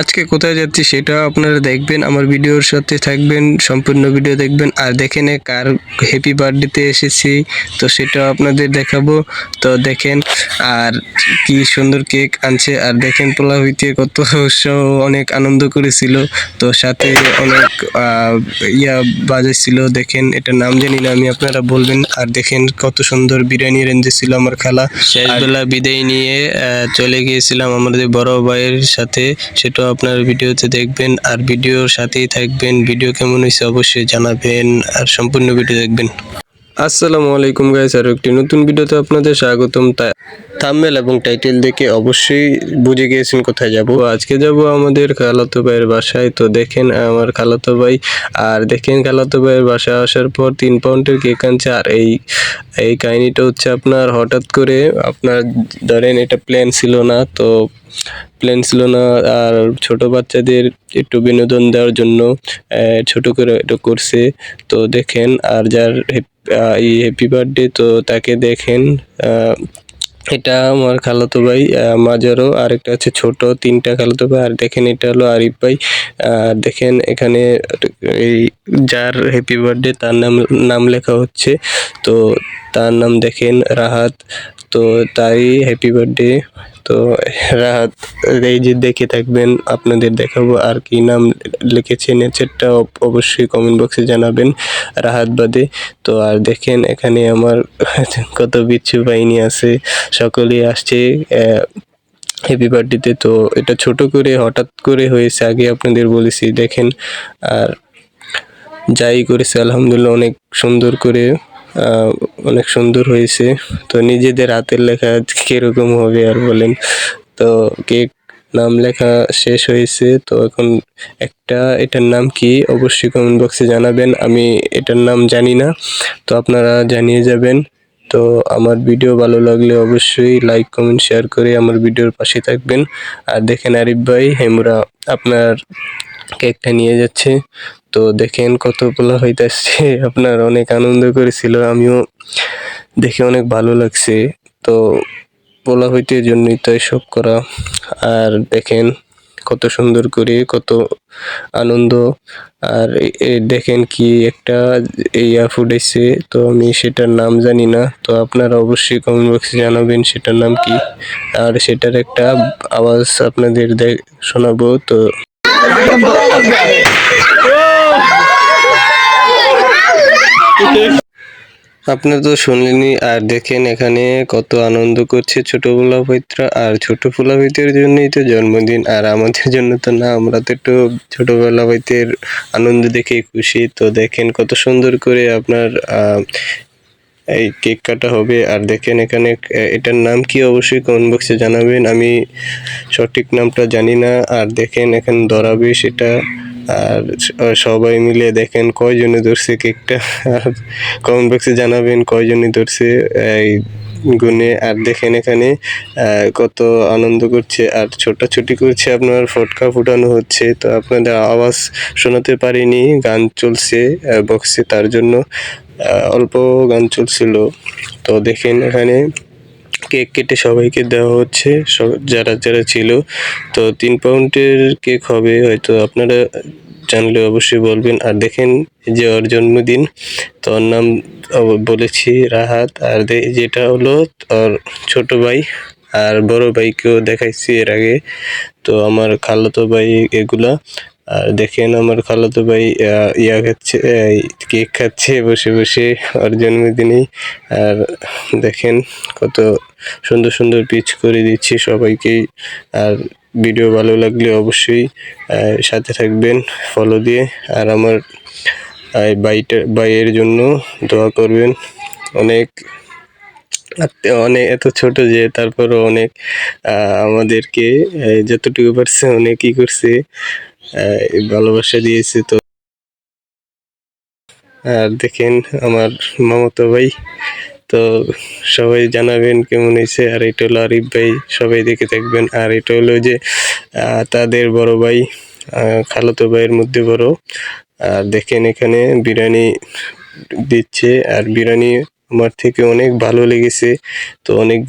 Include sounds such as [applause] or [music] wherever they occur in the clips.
আজকে কোথায় যাচ্ছি সেটা আপনারা দেখবেন, আমার ভিডিওর সাথে থাকবেন, সম্পূর্ণ ভিডিও দেখবেন, আর দেখেন কার হ্যাপি বার্থডেতে এসেছি, তো সেটা আপনাদের দেখাবো, তো দেখেন আর কি সুন্দর কেক আনছে, আর দেখেন পোলা হইতে কত উৎসাহ অনেক আনন্দ করেছিল, তো সাথে অনেক ইয়া বাজাইছিল, দেখেন এটা নাম জানি না, আমি আপনারা বলবেন, আর দেখেন কত সুন্দর বিরিয়ানি রেঞ্জে ছিল আমার খালা শেষবেলা বিদায় নিয়ে চলে গিয়েছিলাম আমাদের বড় ভাইয়ের সাথে সেটাও আপনার ভিডিওতে দেখবেন আর ভিডিওর সাথেই থাকবেন। ভিডিও কেমন হয়েছে অবশ্যই জানাবেন আর সম্পূর্ণ ভিডিও দেখবেন। আসসালামু আলাইকুম গাইস আর একটি নতুন ভিডিওতে আপনাদের স্বাগতম। তা থাম্বনেল এবং টাইটেল দেখে অবশ্যই বুঝে গিয়েছেন কোথায় যাব। আজকে যাব আমাদের খালাতো ভাইয়ের বাসায়। তো দেখেন আমার খালাতো ভাই, আর দেখেন খালাতো ভাইয়ের বাসায় আসার পর তিন পাউন্ডের কেক আনছে। আর এই এই কাহিনিটা হচ্ছে আপনার হঠাৎ করে আপনার ধরেন এটা প্ল্যান ছিল না। তো প্ল্যান ছিল না, আর ছোট বাচ্চাদের একটু বিনোদন দেওয়ার জন্য ছোট করে এটা করছে। তো দেখেন, আর যার এই হ্যাপি বার্থডে তো তাকে দেখেন এটা আমার খালাতো ভাই মাজারও, আর একটা আছে ছোট, তিনটা খালাতো ভাই, আর দেখেন এটা হলো আরিফ ভাই। আর দেখেন এখানে এই যার হ্যাপি বার্থডে তার নাম নাম লেখা হচ্ছে। তো তার নাম দেখেন রাহাত। তো তাই হ্যাপি বার্থডে তো রাহাত, এই যে দেখে থাকবেন, আপনাদের দেখাবো আর কি নাম লিখেছেন সেটা অবশ্যই কমেন্ট বক্সে জানাবেন রাহাত বাদে। তো আর দেখেন, এখানে আমার কত বিচ্ছু বাহিনী আছে, সকলেই আসছে হ্যাপি বার্থডেতে তো এটা ছোট করে, হঠাৎ করে হয়েছে, আগে আপনাদের বলেছি, দেখেন। আর যাই করেছে, আলহামদুলিল্লাহ, অনেক সুন্দর করে অনেক সুন্দর হয়েছে। তো নিজেদের হাতের লেখা কীরকম হবে আর বলেন? তো কেক নাম লেখা শেষ হয়েছে। তো এখন একটা, এটার নাম কি? অবশ্যই কমেন্ট বক্সে জানাবেন। আমি এটার নাম জানি না। তো আপনারা জানিয়ে যাবেন। তো আমার ভিডিও ভালো লাগলে অবশ্যই লাইক কমেন্ট শেয়ার করে আমার ভিডিওর পাশে থাকবেন। আর দেখেন আরিফ ভাই, হেমুরা আপনার কেকটা নিয়ে যাচ্ছে। তো দেখেন কত পোলা হইতাছে [laughs] আপনার অনেক আনন্দ করেছিল, আমিও দেখে অনেক ভালো লাগছে। তো পোলা হইতে জন্যই তো এসব করা। আর দেখেন কত সুন্দর করে, কত আনন্দ। আর দেখেন কি একটা ইয়া ফুটেছে, তো আমি সেটার নাম জানি না। তো আপনারা অবশ্যই কমেন্ট বক্সে জানাবেন সেটার নাম কি। আর সেটার একটা আওয়াজ আপনাদের শোনাবো, তো আপনারা তো শুনলেনই, আর দেখেন এখানে কত আনন্দ করছে ছোট পোলা পৈত্রা আর ছোট পোলা পৈতের জন্যই তো জন্মদিন, আর আমাদের জন্য তো না, আমরা তো একটু ছোটবেলা পৈতের আনন্দ দেখে খুশি। তো দেখেন কত সুন্দর করে আপনার এই কেক কাটা হবে। আর দেখেন এখানে এটার নাম কি অবশ্যই কমেন্ট বক্সে জানাবেন। আমি সঠিক নামটা জানি না। আর দেখেন এখানে ধরাবে সেটা। আর সবাই মিলে দেখেন কয়জনে ধরছে কেকটা। আর কমেন্ট বক্সে জানাবেন কয়জনে ধরছে এই গুনে আর দেখেন এখানে কত আনন্দ করছে। আর ছোটাছুটি করছে আপনার, ফটকা ফুটানো হচ্ছে। তো আপনাদের আওয়াজ শোনাতে পারিনি, গান চলছে বক্সে তার জন্য অল্প গান চলছিল। তো দেখেন এখানে কেক কেটে সবাইকে দেওয়া হচ্ছে যারা যারা ছিল। তো তিন পাউন্ডের কেক হবে, হয়তো আপনারা জানলে অবশ্যই বলবেন। আর দেখেন যে ওর জন্মদিন, তো ওর নাম বলেছি রাহাত। আর যেটা হলো ওর ছোট ভাই আর বড় ভাইকেও দেখাইছি এর আগে। তো আমার খালাতো ভাই এগুলা। আর দেখেন আমার খালাতো ভাই ইয়া খাচ্ছে কেক খাচ্ছে বসে বসে ওর জন্মদিনেই। আর দেখেন কত সুন্দর সুন্দর পিচ করে দিচ্ছি সবাইকেই আর ভিডিও ভালো লাগলে অবশ্যই সাথে থাকবেন ফলো দিয়ে। আর আমার বাইটা বাইয়ের জন্য দোয়া করবেন। অনেক অনেক, এত ছোট যে তারপরও অনেক আমাদেরকে যতটুকু পারছে অনেকই করছে ভালোবাসা দিয়েছে তো। আর দেখেন আমার মামাতো ভাই তো সবাই জানাবেন কেমন হয়েছে। আর এটা হলো আরিফ ভাই, সবাই দেখে থাকবেন। আর এটা হলো যে তাদের বড় ভাই খালতো ভাইয়ের মধ্যে বড়। আর দেখেন এখানে বিরিয়ানি দিচ্ছে। আর বিরিয়ানি আমার থেকে অনেক ভালো লেগেছে, তো অনেক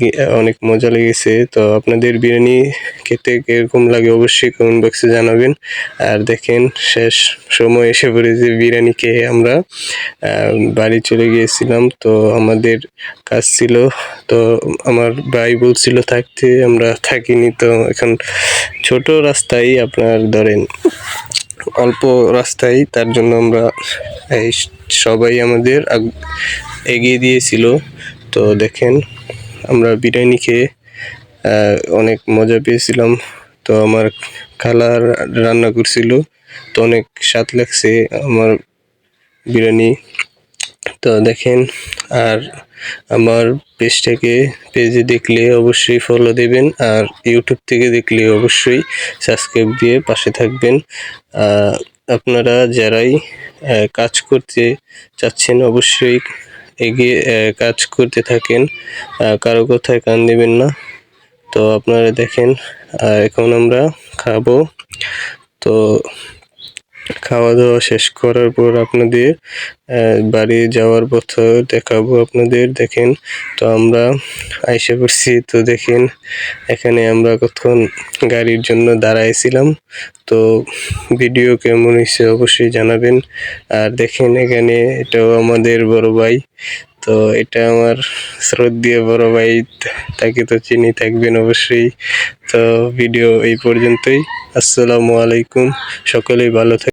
অনেক মজা লেগেছে। তো আপনাদের বিরিয়ানি খেতে কীরকম লাগে অবশ্যই কমেন্ট বক্সে জানাবেন। আর দেখেন, শেষ সময় এসে পড়েছে বিরিয়ানি খেয়ে আমরা। বাড়ি চলে গিয়েছিলাম, তো আমাদের কাজ ছিল। তো আমার ভাই বলছিল থাকতে, আমরা থাকিনি, তো এখন ছোট রাস্তায় আপনার ধরেন। অল্প রাস্তায় তার জন্য আমরা সবাই আমাদের এগিয়ে দিয়েছিল। তো দেখেন, আমরা বিরিয়ানি খেয়ে অনেক মজা পেয়েছিলাম। তো আমার খালা রান্না করছিল। তো অনেক স্বাদ লাগছে আমার বিরিয়ানি। তো দেখেন, আর আমার পেজটাকে পেজে দেখলে অবশ্যই ফলো দেবেন। আর ইউটিউব থেকে দেখলে অবশ্যই সাবস্ক্রাইব দিয়ে পাশে থাকবেন। আপনারা যারাই কাজ করতে চাচ্ছেন, অবশ্যই এগিয়ে কাজ করতে থাকেন। কারও কথায় কান দেবেন না। তো আপনারা দেখেন এখন আমরা খাব। তো খাওয়া দাওয়া শেষ করার পর আপনাদের বাড়ি যাওয়ার পথে দেখাবো আপনাদের, দেখেন। তো আমরা আইসা পড়ছি, তো দেখেন, এখানে আমরা কতক্ষণ গাড়ির জন্য দাঁড়াইছিলাম। তো ভিডিও কেমন হয়েছে অবশ্যই জানাবেন। আর দেখেন এখানে এটাও আমাদের বড় ভাই। তো এটা আমার শ্রদ্ধেয় বড় ভাই, তাকে তো চিনি থাকবেন অবশ্যই। তো ভিডিও এই পর্যন্তই। আসসালামু আলাইকুম। সকলেই ভালো থাক